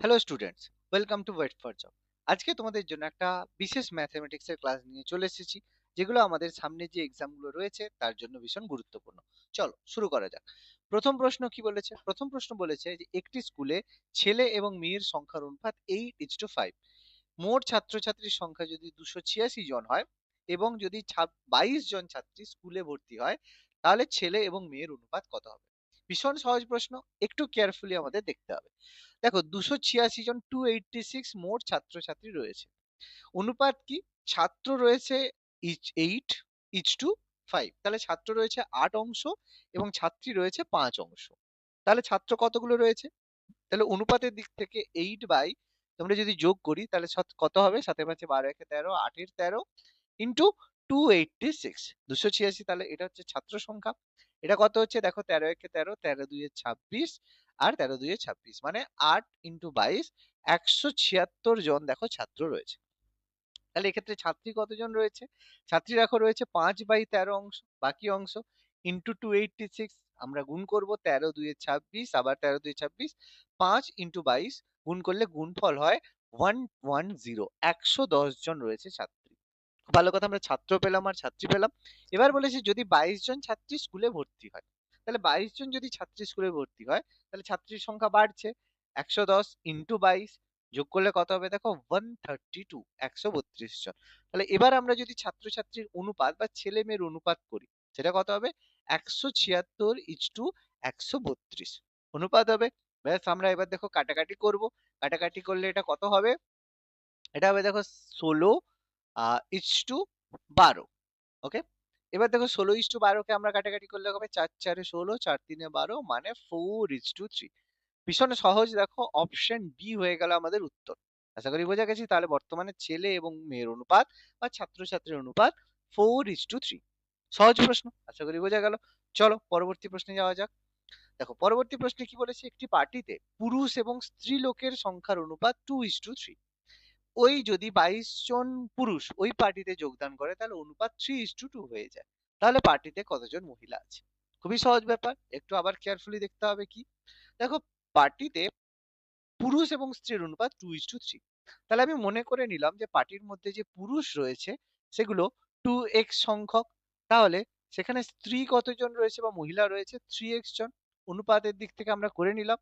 Hello students welcome to wait for job আজকে তোমাদের জন্য একটা বিশেষ ম্যাথমেটিক্স এর ক্লাস নিয়ে চলে এসেছি, যেগুলো আমাদের সামনে যে এক্সামগুলো রয়েছে, তার জন্য ভীষণ গুরুত্বপূর্ণ। চলো, শুরু করা যাক। প্রথম প্রশ্ন কি বলেছে? প্রথম প্রশ্ন বলেছে যে, একটি স্কুলে ছেলে এবং মেয়ের সংখ্যার অনুপাত এইট ইজ টু ফাইভ মোট ছাত্রছাত্রীর সংখ্যা যদি দুশো ছিয়াশি জন হয় এবং যদি বাইশ জন ছাত্রী স্কুলে ভর্তি হয়, তাহলে ছেলে এবং মেয়ের অনুপাত কত হবে? ভীষণ সহজ প্রশ্ন, একটু কেয়ারফুলি আমাদের দেখতে হবে। দেখো, দুশো ছিয়াশি জন টু এইটটি সিক্স মোট ছাত্রছাত্রী রয়েছে। অনুপাত কি? ছাত্র রয়েছে each eight each two five তাহলে ছাত্র রয়েছে আট অংশ এবং ছাত্রী রয়েছে পাঁচ অংশ। তাহলে ছাত্র কতগুলো রয়েছে? তাহলে অনুপাতের দিক থেকে এইট বাই তোমরা যদি যোগ করি, তাহলে কত হবে? সাথে পাচ্ছে বারো, একে তেরো, আটের তেরো ইন্টু টু এইটটি সিক্স দুশো ছিয়াশি তাহলে এটা হচ্ছে ছাত্র সংখ্যা। এটা কত হচ্ছে? দেখো তেরো একে আর মানে জন দেখো ছাত্র রয়েছে। তাহলে এক্ষেত্রে ছাত্রী কতজন রয়েছে? ছাত্রী রয়েছে পাঁচ বাই তেরো অংশ, বাকি অংশ ইন্টু টু সিক্স আমরা গুণ করব তেরো দুইয়ে ছাব্বিশ, আবার তেরো দুই ছাব্বিশ, পাঁচ ইন্টু বাইশ গুণ করলে গুণফল হয় ওয়ান ওয়ান জিরো একশো দশ জন রয়েছে ছাত্রী। ভালো কথা, আমরা ছাত্র পেলাম আর ছাত্রী পেলাম। এবার বলেছি যদি বাইশ জন ছাত্রী স্কুলে ভর্তি হয়, তাহলে বাইশ জন যদি ছাত্রী স্কুলে ভর্তি হয়, তাহলে ছাত্রীর সংখ্যা বাড়ছে। একশো দশ ইন্টু বাইশ যোগ করলে কত হবে? দেখো ওয়ান থার্টি টু একশো বত্রিশ জন। তাহলে এবার আমরা যদি ছাত্রছাত্রীর অনুপাত বা ছেলে মেয়ের অনুপাত করি, সেটা কত হবে? একশো ছিয়াত্তর ইচ টু একশো বত্রিশ। অনুপাত হবে। ব্যাস, আমরা এবার দেখো কাটাকাটি করব। কাটাকাটি করলে এটা কত হবে? এটা হবে দেখো ষোলো ইচ টু বারো ওকে এবার দেখো ষোলো ইস টু বারোকে আমরা কাটাকাটি করলে হবে চার, চারে ষোলো, চার তিনে বারো মানে ফোর ইস টু থ্রি ভীষণ সহজ দেখো অপশন হয়ে গেল আমাদের উত্তর। আশা করি বোঝা গেছি? তাহলে বর্তমানে ছেলে এবং মেয়ের অনুপাত বা ছাত্রছাত্রীর অনুপাত ফোর ইস টু থ্রি সহজ প্রশ্ন, আশা করি বোঝা গেল। চলো পরবর্তী প্রশ্নে যাওয়া যাক। দেখো, পরবর্তী প্রশ্নে কি বলেছে? একটি পার্টিতে পুরুষ এবং স্ত্রী লোকের সংখ্যার অনুপাত টু ইস টু থ্রি ওই যদি বাইশ জন পুরুষ ওই পার্টিতে যোগদান করে, তাহলে অনুপাত থ্রি ইস টু টু হয়ে যায়। তাহলে পার্টিতে কতজন মহিলা আছে? খুবই সহজ ব্যাপার, একটু আবার কেয়ারফুলি দেখতে হবে কি। দেখো, পার্টিতে পুরুষ এবং স্ত্রীর অনুপাত টু ইস টু থ্রি তাহলে আমি মনে করে নিলাম যে পার্টির মধ্যে যে পুরুষ রয়েছে, সেগুলো টু এক্স সংখ্যক। তাহলে সেখানে স্ত্রী কতজন রয়েছে বা মহিলা রয়েছে? থ্রি এক্স জন। অনুপাতের দিক থেকে আমরা করে নিলাম।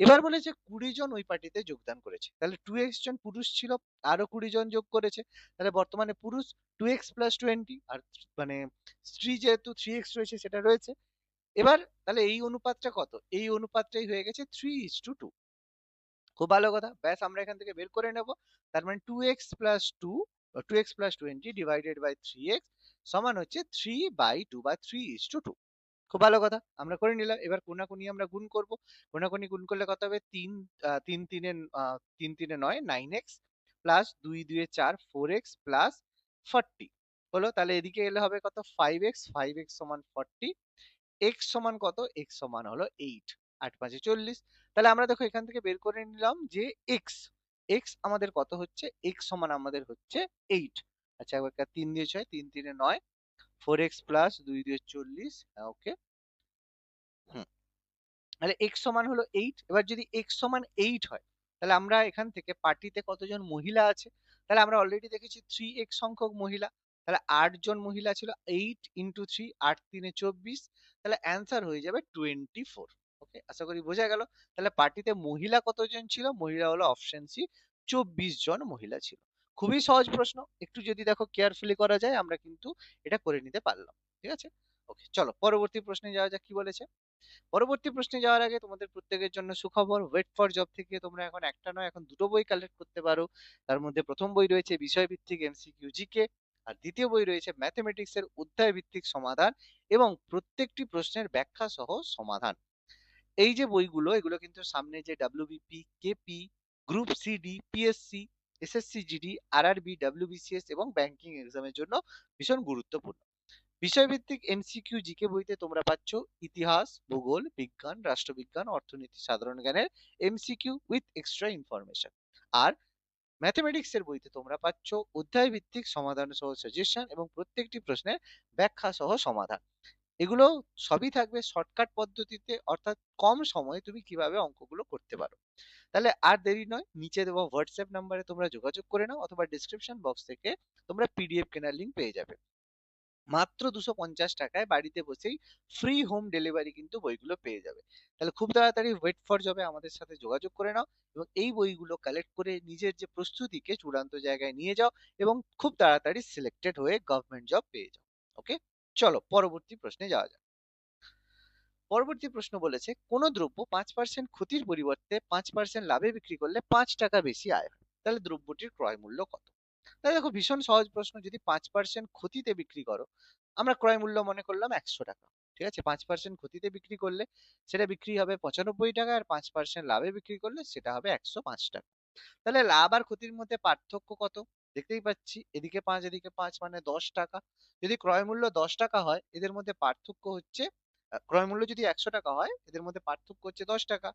এবার বলেছে কুড়ি জন ওই পার্টিতে যোগদান করেছে। তাহলে টু এক্স জন পুরুষ ছিল, আরও কুড়ি জন যোগ করেছে। তাহলে বর্তমানে পুরুষ টু এক্স প্লাস টোয়েন্টি আর মানে স্ত্রী যেহেতু থ্রি এক্স রয়েছে সেটা রয়েছে। এবার তাহলে এই অনুপাতটা কত? এই অনুপাতটাই হয়ে গেছে থ্রি ইস টু টু খুব ভালো কথা। ব্যাস, আমরা এখান থেকে বের করে নেব। তার মানে two x plus two two x plus twenty divided by three x সমান হচ্ছে থ্রি বাই টু বা থ্রি ইস টু টু খুব ভালো কথা। আমরা করে নিলাম। এবার কোনাকুনি আমরা গুণ করব। কোনাকুনি গুণ করলে কত হবে? তিন তিন তিনে তিন তিনে নয় নাইন এক্স প্লাস দুই দুয়ে চার ফোর এক্স প্লাস ফর্টি হলো। তাহলে এদিকে এলে হবে কত? ফাইভ এক্স ফাইভ এক্স সমান ফর্টি এক্স সমান কত? এক্স সমান হলো এইট আট পাঁচে চল্লিশ। তাহলে আমরা দেখো এখান থেকে বের করে নিলাম যে এক্স এক্স আমাদের কত হচ্ছে? এক্স সমান আমাদের হচ্ছে এইট আচ্ছা একবার তিন দিয়ে ছয়, তিন তিনে নয় ফোর এক্স প্লাস দুই দিয়ে চল্লিশ হ্যাঁ ওকে হুম। তাহলে এক্স সমান হলো এইট এবার যদি এক্স সমান এইট হয়, তাহলে আমরা এখান থেকে পার্টিতে কতজন মহিলা আছে? তাহলে আমরা অলরেডি দেখেছি থ্রি এক্স সংখ্যক মহিলা, তাহলে আট জন মহিলা ছিল এইট ইন্টু থ্রি আট তিনে চব্বিশ, তাহলে অ্যান্সার হয়ে যাবে টোয়েন্টি ফোর ওকে আশা করি বোঝা গেল। তাহলে পার্টিতে মহিলা কতজন ছিল? মহিলা হলো অপশন সি চব্বিশ জন মহিলা ছিল। খুবই সহজ প্রশ্ন। একটু যদি দেখো কেয়ারফুলি করা যায়, আমরা কিন্তু এটা করে নিতে পারলাম, ঠিক আছে? ওকে চলো পরবর্তী প্রশ্নে যাওয়া যাক, কি বলেছে? পরবর্তী প্রশ্নে যাওয়ার আগে তোমাদের প্রত্যেকের জন্য সুখবর ওয়েট ফর জব থেকে তোমরা এখন একটা নয়, এখন দুটো বই কালেক্ট করতে পারো। তার মধ্যে প্রথম বই রয়েছে বিষয়ভিত্তিক এমসিকিউ জিকে আর দ্বিতীয় বই রয়েছে ম্যাথমেটিক্স এর অধ্যায় ভিত্তিক সমাধান এবং প্রত্যেকটি প্রশ্নের ব্যাখ্যা সহ সমাধান। এই যে বইগুলো, এগুলো কিন্তু সামনে যে WBP KP group CD PSC SSC, GD, RRB, WBCS এবং ব্যাংকিং এক্সামের জন্য ভীষণ গুরুত্বপূর্ণ। বিষয়ভিত্তিক এমসিকিউ জিকে বইতে তোমরা পাচ্ছ ইতিহাস, ভূগোল, বিজ্ঞান, রাষ্ট্রবিজ্ঞান, অর্থনীতি, সাধারণ জ্ঞানের এমসিকিউ উইথ এক্সট্রা ইনফরমেশন। আর ম্যাথমেটিক্স এর বইতে তোমরা পাচ্ছ অধ্যায় ভিত্তিক সমাধান সহ সাজেশন এবং প্রত্যেকটি প্রশ্নের ব্যাখ্যা সহ সমাধান। এগুলো সবই থাকবে শর্টকাট পদ্ধতিতে, অর্থাৎ কম সময়ে তুমি কীভাবে অঙ্কগুলো করতে পারো। তাহলে আর দেরি নয়, নিচে দেওয়া হোয়াটসঅ্যাপ নাম্বারে তোমরা যোগাযোগ করে নাও অথবা ডিসক্রিপশন বক্স থেকে তোমরা পিডিএফ কেনার লিঙ্ক পেয়ে যাবে। মাত্র দুশো পঞ্চাশ টাকায় বাড়িতে বসেই ফ্রি হোম ডেলিভারি কিন্তু বইগুলো পেয়ে যাবে। তাহলে খুব তাড়াতাড়ি ওয়েট ফর জবে আমাদের সাথে যোগাযোগ করে নাও এবং এই বইগুলো কালেক্ট করে নিজের যে প্রস্তুতিকে চূড়ান্ত জায়গায় নিয়ে যাও এবং খুব তাড়াতাড়ি সিলেক্টেড হয়ে গভর্নমেন্ট জব পেয়ে যাও। ওকে চলো, পরবর্তী প্রশ্নে যাওয়া যাক। পরবর্তী প্রশ্ন বলেছে, কোন দ্রব্য পাঁচ পার্সেন্ট ক্ষতির পরিবর্তে পাঁচ পার্সেন্ট লাভে বিক্রি করলে পাঁচ টাকা বেশি আয় হয়। তাহলে দ্রব্যটির ক্রয় মূল্য কত? তাহলে দেখো, ভীষণ সহজ প্রশ্ন, যদি পাঁচ পার্সেন্ট ক্ষতিতে বিক্রি করো, আমরা ক্রয় মূল্য মনে করলাম একশো টাকা, ঠিক আছে? পাঁচ পার্সেন্ট ক্ষতিতে বিক্রি করলে সেটা বিক্রি হবে পঁচানব্বই টাকা আর পাঁচ পার্সেন্ট লাভে বিক্রি করলে সেটা হবে একশো পাঁচ টাকা। তাহলে লাভ আর ক্ষতির মধ্যে পার্থক্য কত? দেখতেই পাচ্ছি, এদিকে পাঁচ এদিকে পাঁচ মানে দশ টাকা। যদি ক্রয় মূল্য দশ টাকা হয়, এদের মধ্যে পার্থক্য হচ্ছে ক্রয় মূল্য যদি একশো টাকা হয়, এদের মধ্যে পার্থক্য হচ্ছে দশ টাকা।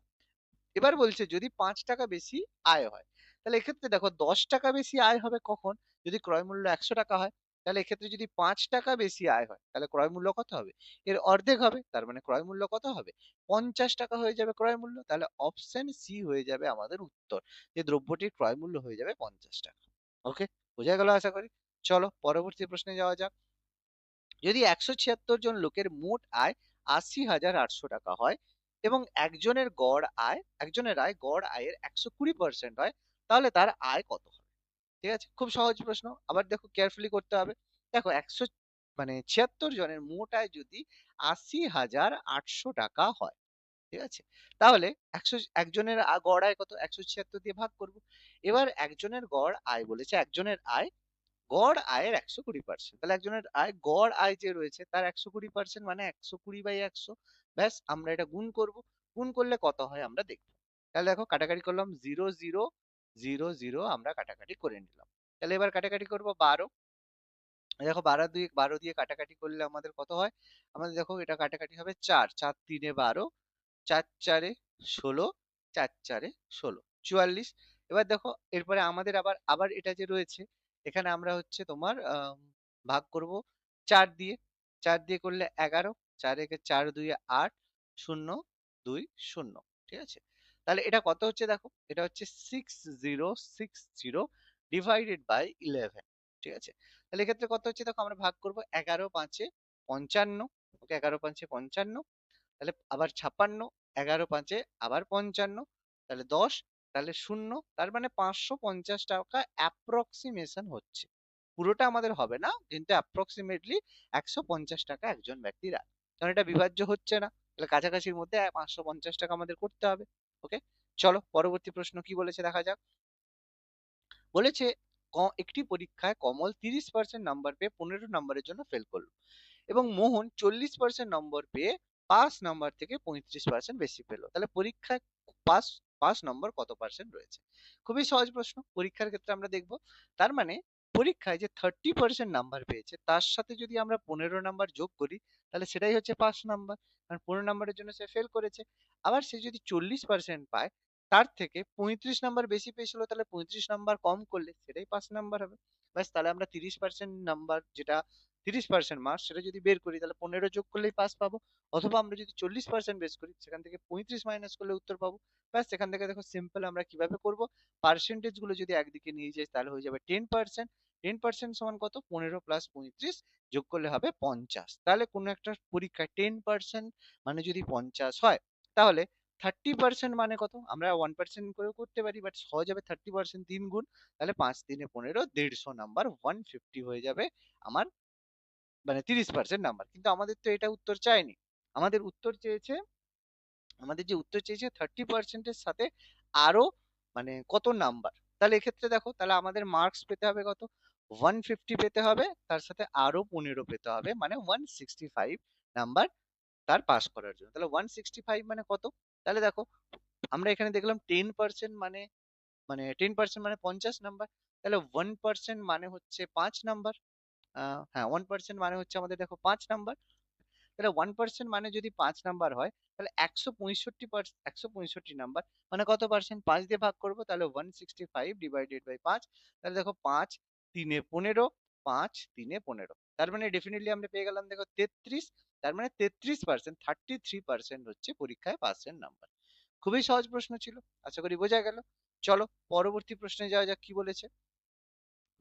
এবার বলছে যদি পাঁচ টাকা বেশি আয় হয়, তাহলে এক্ষেত্রে দেখো দশ টাকা বেশি আয় হবে কখন? যদি ক্রয় মূল্য একশো টাকা হয়, তাহলে এক্ষেত্রে যদি পাঁচ টাকা বেশি আয় হয়, তাহলে ক্রয় মূল্য কত হবে? এর অর্ধেক হবে, তার মানে ক্রয় মূল্য কত হবে? পঞ্চাশ টাকা হয়ে যাবে ক্রয় মূল্য, তাহলে অপশন সি হয়ে যাবে আমাদের উত্তর, যে দ্রব্যটির ক্রয় মূল্য হয়ে যাবে পঞ্চাশ টাকা। ওকে? বোঝা গেল আশা করি? চলো পরবর্তী প্রশ্নে যাওয়া যাক। যদি একশো ছিয়াত্তর জন লোকের মোট আয় আশি হাজার আটশো টাকা হয় এবং একজনের গড় আয়, একজনের আয়, গড় আয়ের একশো কুড়ি পার্সেন্ট হয়, তাহলে তার আয় কত হবে? ঠিক আছে? খুব সহজ প্রশ্ন। আবার দেখো কেয়ারফুলি করতে হবে। দেখো একশো মানে ছিয়াত্তর জনের মোট আয় যদি আশি হাজার আটশো টাকা হয়, ঠিক আছে? তাহলে একশো, একজনের গড় আয় কত? একশো ছিয়াত্তর দিয়ে ভাগ করব। এবার একজনের গড় আয় বলেছে, একজনের আয় গড় আয়ের একশো কুড়ি পার্সেন্ট তাহলে একজনের আয়, গড় আয় যে রয়েছে, তার একশো কুড়ি পার্সেন্ট মানে একশো কুড়ি বাই একশো। ব্যাস, আমরা এটা গুণ করব। গুণ করলে কত হয় আমরা দেখব। তাহলে দেখো, কাটাকাটি করলাম জিরো জিরো জিরো জিরো, আমরা কাটাকাটি করে নিলাম। তাহলে এবার কাটাকাটি করব বারো। দেখো, বারো দুই, বারো দিয়ে কাটাকাটি করলে আমাদের কত হয়? আমাদের দেখো, এটা কাটাকাটি হবে চার। চার তিনে বারো, চার চারে ষোলো, চার চারে ষোলো। চুয়াল্লিশ। এবার দেখো, এরপরে আমাদের আবার আবার এটা যে রয়েছে এখানে আমরা হচ্ছে তোমার ভাগ করব চার দিয়ে। চার দিয়ে করলে এগারো, চার একে চার দুই আট, শূন্য দুই শূন্য, ঠিক আছে? তাহলে এটা কত হচ্ছে দেখো? এটা হচ্ছে six zero six zero divided by eleven ঠিক আছে? তাহলে এক্ষেত্রে কত হচ্ছে দেখো? আমরা ভাগ করব এগারো পাঁচে পঞ্চান্ন, ওকে এগারো পাঁচে পঞ্চান্ন, তাহলে আবার ছাপ্পান্ন, এগারো পাঁচে আবার পঞ্চান্ন, তাহলে দশ তাহলে শূন্য, তার মানে পাঁচশো পঞ্চাশ টাকা অ্যাপ্রক্সিমেশন হচ্ছে। পুরোটা আমাদের হবে না, কিন্তু অ্যাপ্রক্সিমেটলি একশো পঞ্চাশ টাকা একজন ব্যক্তির আয় কারণ এটা বিভাজ্য হচ্ছে না। তাহলে কাছাকাছির মধ্যে পাঁচশো পঞ্চাশ টাকা আমাদের করতে হবে ওকে চলো, পরবর্তী প্রশ্ন কি বলেছে দেখা যাক। বলেছে একটি পরীক্ষায় কমল তিরিশ পার্সেন্ট নাম্বার পেয়ে পনেরো নম্বরের জন্য ফেল করল এবং মোহন চল্লিশ পার্সেন্ট নম্বর পেয়ে পাস নাম্বার থেকে পঁয়ত্রিশ পার্সেন্ট বেশি পেল। তাহলে পরীক্ষায় পাস পাস নম্বর কত পার্সেন্ট রয়েছে? খুবই সহজ প্রশ্ন, পরীক্ষার ক্ষেত্রে আমরা দেখব। তার মানে পরীক্ষায় যে থার্টি পার্সেন্ট নাম্বার পেয়েছে, তার সাথে যদি আমরা পনেরো নাম্বার যোগ করি, তাহলে সেটাই হচ্ছে পাস নাম্বার কারণ পনেরো নাম্বারের জন্য সে ফেল করেছে। আবার সে যদি চল্লিশ পার্সেন্ট পায়, তার থেকে পঁয়ত্রিশ নাম্বার বেশি পেয়েছিল, তাহলে পঁয়ত্রিশ নাম্বার কম করলে সেটাই পাস নাম্বার হবে। ব্যাস, তাহলে আমরা তিরিশ পার্সেন্ট নাম্বার যেটা তিরিশ পার্সেন্ট মার্কস সেটা যদি বের করি তাহলে পনেরো যোগ করলেই পাস পাবো। অথবা আমরা যদি চল্লিশ পার্সেন্ট বেস করি, সেখান থেকে পঁয়ত্রিশ মাইনাস করলে উত্তর পাবো। ব্যাস, সেখান থেকে দেখো সিম্পল আমরা কীভাবে করব? পার্সেন্টেজগুলো যদি একদিকে নিয়ে যাই তাহলে হয়ে যাবে টেন পার্সেন্ট টেন পার্সেন্ট সমান কত? পনেরো প্লাস পঁয়ত্রিশ যোগ করলে হবে পঞ্চাশ। তাহলে কোনো একটা পরীক্ষায় টেন পার্সেন্ট মানে যদি পঞ্চাশ হয়, তাহলে থার্টি পার্সেন্ট মানে কত? আমরা ওয়ান পার্সেন্ট করেও করতে পারি বাট সহজ হবে থার্টি পার্সেন্ট তিন গুণ। তাহলে পাঁচ তিনে পনেরো, দেড়শো নাম্বার ওয়ান ফিফটি হয়ে যাবে আমার মানে তিরিশ পার্সেন্ট নাম্বার কিন্তু আমাদের তো এটা উত্তর চায়নি। আমাদের উত্তর চেয়েছে, আমাদের যে উত্তর চেয়েছে থার্টি পার্সেন্টের সাথে আরও মানে কত নাম্বার তাহলে এক্ষেত্রে দেখো, তাহলে আমাদের মার্কস পেতে হবে কত? ওয়ান ফিফটি পেতে হবে, তার সাথে আরও পনেরো পেতে হবে মানে ওয়ান সিক্সটি ফাইভ নাম্বার তার পাস করার জন্য। তাহলে ওয়ান সিক্সটি ফাইভ মানে কত? তাহলে দেখো, আমরা এখানে দেখলাম টেন পার্সেন্ট মানে মানে টেন পার্সেন্ট মানে পঞ্চাশ নাম্বার তাহলে ওয়ান পার্সেন্ট মানে হচ্ছে পাঁচ নাম্বার হ্যাঁ ওয়ান পার্সেন্ট মানে হচ্ছে আমাদের দেখো পাঁচ নাম্বার তাহলে ওয়ান পার্সেন্ট মানে যদি পাঁচ নাম্বার হয়, তাহলে একশো পঁয়ষট্টি একশো পঁয়ষট্টি নাম্বার মানে কত পার্সেন্ট পাঁচ দিয়ে ভাগ করব, তাহলে one sixty five divided by পাঁচ, তাহলে দেখো পাঁচ তিনে পনেরো, পাঁচ তিনে পনেরো। তার মানে ডেফিনেটলি আমরা পেয়ে গেলাম দেখো তেত্রিশ, তার মানে তেত্রিশ পার্সেন্ট থার্টি থ্রি পার্সেন্ট হচ্ছে পরীক্ষায় পাসের নাম্বার খুবই সহজ প্রশ্ন ছিল, আশা করি বোঝা গেল। চলো পরবর্তী প্রশ্নে যাওয়া যাক, কি বলেছে?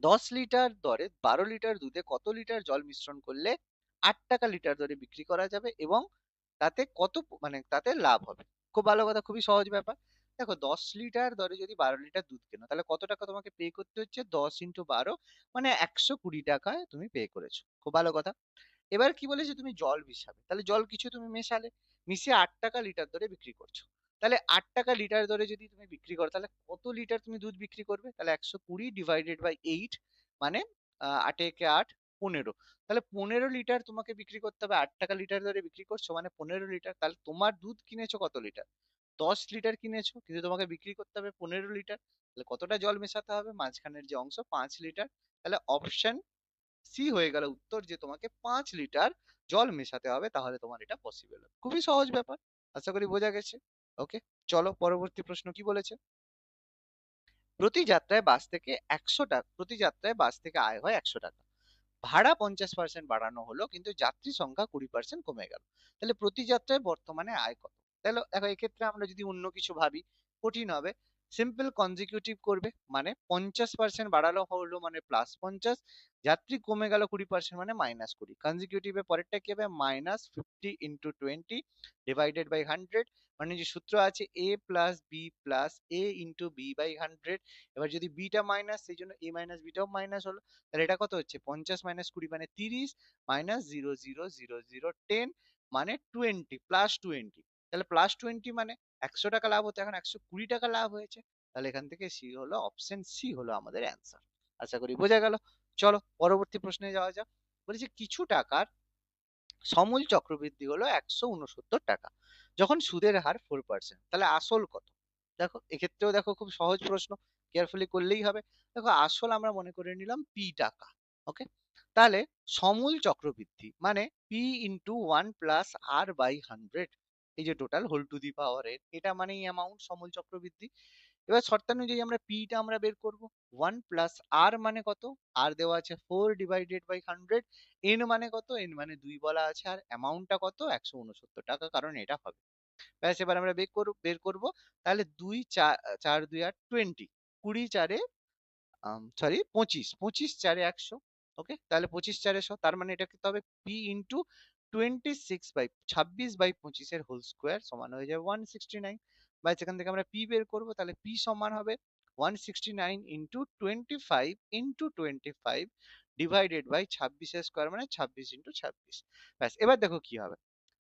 দশ লিটার দরে বারো লিটার দুধে কত লিটার জল মিশ্রণ করলে আট টাকা লিটার দরে বিক্রি করা যাবে এবং তাতে কত মানে তাতে লাভ হবে? খুব ভালো কথা, খুবই সহজ ব্যাপার। দেখো, দশ লিটার দরে যদি বারো লিটার দুধ কেনো, তাহলে কত টাকা তোমাকে পে করতে হচ্ছে? দশ ইন্টু বারো মানে একশো কুড়ি টাকায় তুমি পে করেছ। খুব ভালো কথা। এবার কি বলেছে? তুমি জল মিশাবে। তাহলে জল কিছু তুমি মেশালে। মিশিয়ে আট টাকা লিটার দরে বিক্রি করছ। তাহলে আট টাকা লিটার দরে যদি তুমি বিক্রি করো, তাহলে কত লিটার তুমি দুধ বিক্রি করবে? তাহলে একশো কুড়ি ডিভাইডেড বাই এইট মানে আটে একে আট পনেরো। তাহলে পনেরো লিটার তোমাকে বিক্রি করতে হবে, আট টাকা লিটার দরে বিক্রি করছ মানে পনেরো লিটার তাহলে তোমার দুধ কিনেছো কত লিটার দশ লিটার কিনেছো, কিন্তু তোমাকে বিক্রি করতে হবে পনেরো লিটার তাহলে কতটা জল মেশাতে হবে? মাঝখানের যে অংশ, পাঁচ লিটার তাহলে অপশন সি হয়ে গেল উত্তর যে তোমাকে পাঁচ লিটার জল মেশাতে হবে, তাহলে তোমার এটা পসিবল খুবই সহজ ব্যাপার, আশা করি বোঝা গেছে। ওকে? চলো পরবর্তী প্রশ্ন কি বলেছে? প্রতি যাত্রায় বাস থেকে একশো টাকা, প্রতি যাত্রায় বাস থেকে আয় হয় একশো টাকা। ভাড়া পঞ্চাশ পার্সেন্ট বাড়ানো হলো, কিন্তু যাত্রী সংখ্যা কুড়ি পার্সেন্ট কমে গেল। তাহলে প্রতি যাত্রায় বর্তমানে আয় কত? তাহলে দেখো, এক্ষেত্রে আমরা যদি অন্য কিছু ভাবি, কঠিন হবে। সিম্পল কনজিকিউটিভ করবে মানে পঞ্চাশ পার্সেন্ট বাড়ালো হলো মানে প্লাস পঞ্চাশ, যাত্রী কমে গেল কুড়ি পার্সেন্ট মানে মাইনাস কুড়ি। কনজিকিউটিভে পরেরটা কি হবে? Minus fifty into twenty divided by hundred মানে যে সূত্র আছে A plus B plus A into B by hundred এবার যদি বিটা মাইনাস সেই জন্য এ মাইনাস বিটাও মাইনাস হলো, তাহলে এটা কত হচ্ছে? পঞ্চাশ মাইনাস কুড়ি মানে তিরিশ minus zero zero zero zero ten মানে টোয়েন্টি প্লাস টোয়েন্টি তাহলে প্লাস টোয়েন্টি মানে একশো টাকা লাভ হতো, এখন একশো কুড়ি টাকা লাভ হয়েছে। তাহলে এখান থেকে সি হলো অপশন সি হলো আমাদের অ্যান্সার আশা করি বোঝা গেল। চলো পরবর্তী প্রশ্নে যাওয়া যাক। বলেছে কিছু টাকার সমূল চক্রবৃদ্ধি হলো একশো উনসত্তর টাকা, যখন সুদের হার ফোর পার্সেন্ট তাহলে আসল কত? দেখো, এক্ষেত্রেও দেখো খুব সহজ প্রশ্ন কেয়ারফুলি করলেই হবে। দেখো, আসল আমরা মনে করে নিলাম পি টাকা ওকে তাহলে সমূল চক্রবৃদ্ধি মানে P into one plus R by hundred এই যে টোটাল হোল টু দি পাওয়ারের এটা মানেই অ্যামাউন্ট সমূল চক্রবৃদ্ধি। এবার শর্তানুযায়ী আমরা পিটা আমরা বের করব। ওয়ান প্লাস আর মানে কত? আর দেওয়া আছে four divided by hundred N মানে কত? এন মানে দুই বলা আছে। আর অ্যামাউন্টটা কত? একশো উনসত্তর টাকা, কারণ এটা হবে। ব্যাস, এবার আমরা বের করব বের করব। তাহলে দুই চার চার, দুই আর টোয়েন্টি কুড়ি চারে সরি পঁচিশ। পঁচিশ চারে একশো ওকে তাহলে পঁচিশ চারে শো, তার মানে এটা করতে হবে? P into twenty six by ছাব্বিশ বাই পঁচিশের হোল স্কোয়ার সমান হয়ে যাবে ওয়ান সিক্সটি নাইন বা সেখান থেকে আমরা পি বের করব, তাহলে পি সমান হবে one sixty nine into twenty five into twenty five divided by ছাব্বিশের স্কোয়ার মানে ছাব্বিশ ইন্টু ছাব্বিশ। ব্যাস, এবার দেখো কি হবে।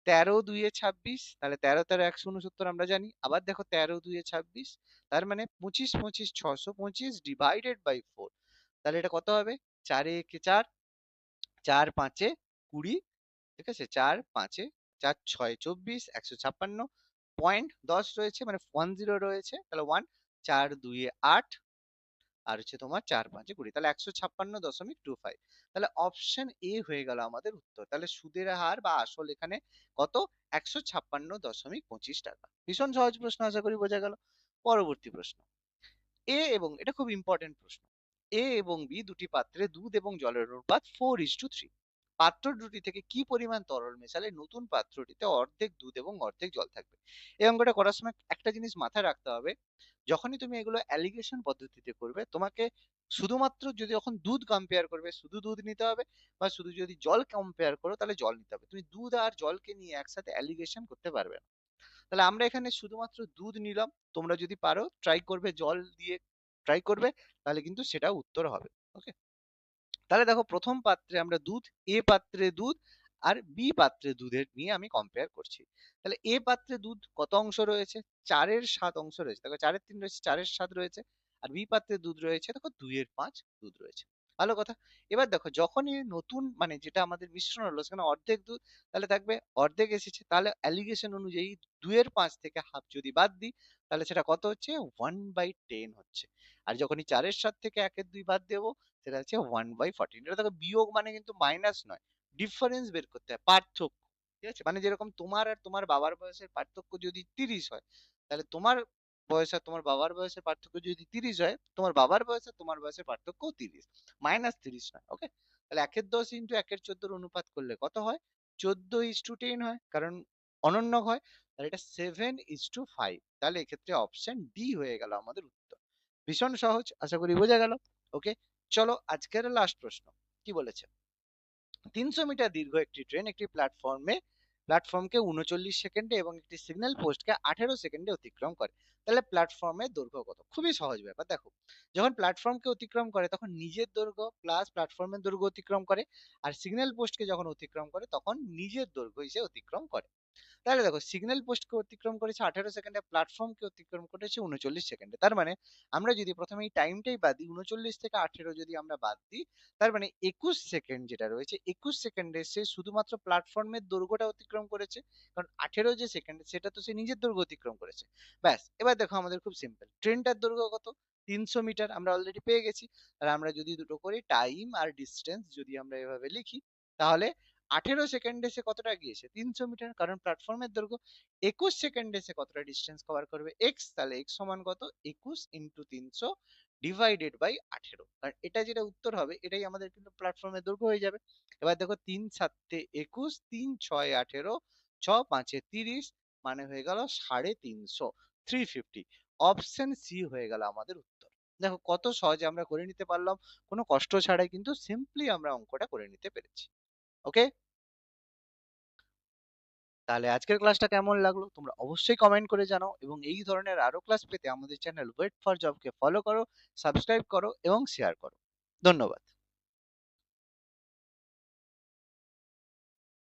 তেরো দুইয়ে ছাব্বিশ, তাহলে তেরো তেরো একশো উনসত্তর আমরা জানি। আবার দেখো তেরো দুইয়ে ছাব্বিশ, তার মানে পঁচিশ পঁচিশ ছশো পঁচিশ ডিভাইডেড বাই ফোর তাহলে এটা কত হবে? চারে একে চার চার পাঁচে কুড়ি ঠিক আছে? চার, পাঁচে, চার, ছয়, চব্বিশ, একশো ছাপ্পান্ন, পয়েন্ট দশ রয়েছে মানে ওয়ান জিরো রয়েছে, তাহলে ওয়ান, চার, দুইয়ে আট, আর হচ্ছে তোমার চার, পাঁচে কুড়ি, তাহলে একশো ছাপ্পান্ন দশমিক টু ফাইভ। তাহলে অপশন এ হয়ে গেল আমাদের উত্তর, তাহলে সুদের হার বা আসল এখানে কত? একশো ছাপ্পান্ন দশমিক পঁচিশ টাকা। ভীষণ সহজ প্রশ্ন, আশা করি বোঝা গেল। পরবর্তী প্রশ্ন, এ এবং, এটা খুব ইম্পর্টেন্ট প্রশ্ন, এ এবং বি দুটি পাত্রে দুধ এবং জলের অনুপাত ফোর ইস টু থ্রি পাত্র দুটি থেকে কি পরিমাণ তরল মেশালে নতুন পাত্রটিতে অর্ধেক দুধ এবং অর্ধেক জল থাকবে? এই অঙ্কটা করার সময় একটা জিনিস মাথায় রাখতে হবে। যখনই তুমি এগুলো অ্যালিগেশন পদ্ধতিতে করবে, তোমাকে শুধুমাত্র যদি যখন দুধ কম্পেয়ার করবে, শুধু দুধ নিতে হবে বা শুধু যদি জল কম্পেয়ার করো, তাহলে জল নিতে হবে। তুমি দুধ আর জলকে নিয়ে একসাথে অ্যালিগেশন করতে পারবে না। তাহলে আমরা এখানে শুধুমাত্র দুধ নিলাম। তোমরা যদি পারো ট্রাই করবে জল দিয়ে ট্রাই করবে, তাহলে কিন্তু সেটা উত্তর হবে। ওকে তাহলে দেখো প্রথম পাত্রে আমরা দুধ, এ পাত্রে দুধ আর বি পাত্রে দুধের নিয়ে আমি কম্পেয়ার করছি। তাহলে এ পাত্রে দুধ কত অংশ রয়েছে? চারের সাত অংশ রয়েছে। দেখো চারের তিন রয়েছে, চারের সাত রয়েছে আর বি পাত্রে দুধ রয়েছে, দেখো দুইয়ের পাঁচ দুধ রয়েছে। ভালো কথা? এবার দেখো যখনই নতুন মানে যেটা আমাদের মিশ্রণ হলো, সেখানে অর্ধেক দুধ, তাহলে থাকবে অর্ধেক এসেছে। তাহলে অ্যালিগেশন অনুযায়ী দুইয়ের পাঁচ থেকে হাফ যদি বাদ দিই তাহলে সেটা কত হচ্ছে? ওয়ান বাই টেন হচ্ছে। আর যখনই চারের সাত থেকে একের দুই বাদ দেবো, সেটা হচ্ছে ওয়ান বাই ফর্টিন এটা দেখো বিয়োগ মানে কিন্তু মাইনাস নয় ডিফারেন্স বের করতে হয়, পার্থক্য। ঠিক আছে? মানে যেরকম তোমার আর তোমার বাবার বয়সের পার্থক্য যদি তিরিশ হয়, তাহলে তোমার বয়স আর তোমার বাবার বয়সের পার্থক্য যদি তিরিশ হয়, তোমার বাবার বয়স আর তোমার বয়সের পার্থক্য তিরিশ। মাইনাস তিরিশ নয় ওকে তাহলে একের দশ ইন্টু একের চোদ্দোর অনুপাত করলে কত হয়? চোদ্দ ইস টু টেন হয়, কারণ অনন্য হয়। তাহলে এটা সেভেন ইজ টু ফাইভ তাহলে এক্ষেত্রে অপশন ডি হয়ে গেল আমাদের উত্তর। ভীষণ সহজ, আশা করি বোঝা গেল। ওকে চলো আজকের লাস্ট প্রশ্ন। কি বলেছে? তিনশো মিটার দীর্ঘ একটি ট্রেন একটি প্ল্যাটফর্মে প্ল্যাটফর্মকে উনচল্লিশ সেকেন্ডে এবং একটি সিগন্যাল পোস্টকে আঠেরো সেকেন্ডে অতিক্রম করে। তাহলে প্ল্যাটফর্মের দৈর্ঘ্য কত? খুবই সহজ ব্যাপার। দেখো, যখন প্ল্যাটফর্মকে অতিক্রম করে, তখন নিজের দৈর্ঘ্য প্লাস প্ল্যাটফর্মের দৈর্ঘ্য অতিক্রম করে, আর সিগন্যাল পোস্টকে যখন অতিক্রম করে, তখন নিজের দৈর্ঘ্য হিসেবে অতিক্রম করে। তাহলে দেখো সিগন্যাল পোস্টকে অতিক্রম করেছে আঠেরো সেকেন্ডে প্ল্যাটফর্মকে অতিক্রম করেছে উনচল্লিশ সেকেন্ডে তার মানে আমরা যদি প্রথমে এই টাইমটাই বাদ দিই, উনচল্লিশ থেকে আঠেরো যদি আমরা বাদ দিই, তার মানে একুশ সেকেন্ড যেটা রয়েছে, একুশ সেকেন্ডে সে শুধুমাত্র প্ল্যাটফর্মের দৈর্ঘ্যটা অতিক্রম করেছে, কারণ আঠেরো যে সেকেন্ড সেটা তো সে নিজের দৈর্ঘ্য অতিক্রম করেছে। ব্যাস, এবার দেখো আমাদের খুব সিম্পল ট্রেনটার দৈর্ঘ্য কত? তিনশো মিটার, আমরা অলরেডি পেয়ে গেছি। আর আমরা যদি দুটো করি টাইম আর ডিস্টেন্স যদি আমরা এভাবে লিখি, তাহলে আঠেরো সেকেন্ডে সে কতটা গিয়েছে তিনশো মিটার। কারণ প্ল্যাটফর্মের দৈর্ঘ্য একুশ সেকেন্ডে সে কতটা ডিস্টেন্স কভার করবে? এক্স তাহলে এক্স সমান কত? একুশ ইন্টু তিনশো ডিভাইডেড বাই আঠেরো। কারণ এটা যেটা উত্তর হবে, এটাই আমাদের কিন্তু প্ল্যাটফর্মের দৈর্ঘ্য হয়ে যাবে। এবার দেখো তিন সাতে একুশ, তিন ছয় আঠেরো, ছ পাঁচে তিরিশ মানে হয়ে গেল সাড়ে তিনশো থ্রি ফিফটি অপশন সি হয়ে গেল আমাদের উত্তর। দেখো কত সহজে আমরা করে নিতে পারলাম। কোনো কষ্ট ছাড়াই কিন্তু সিম্পলি আমরা অঙ্কটা করে নিতে পেরেছি। ওকে? তাহলে আজকের ক্লাসটা কেমন লাগল? তোমরা অবশ্যই কমেন্ট করে জানাও এবং এই ধরনের আরও ক্লাস পেতে আমাদের চ্যানেল ওয়েট ফর জবকে ফলো করো সাবস্ক্রাইব করো এবং শেয়ার করো। ধন্যবাদ।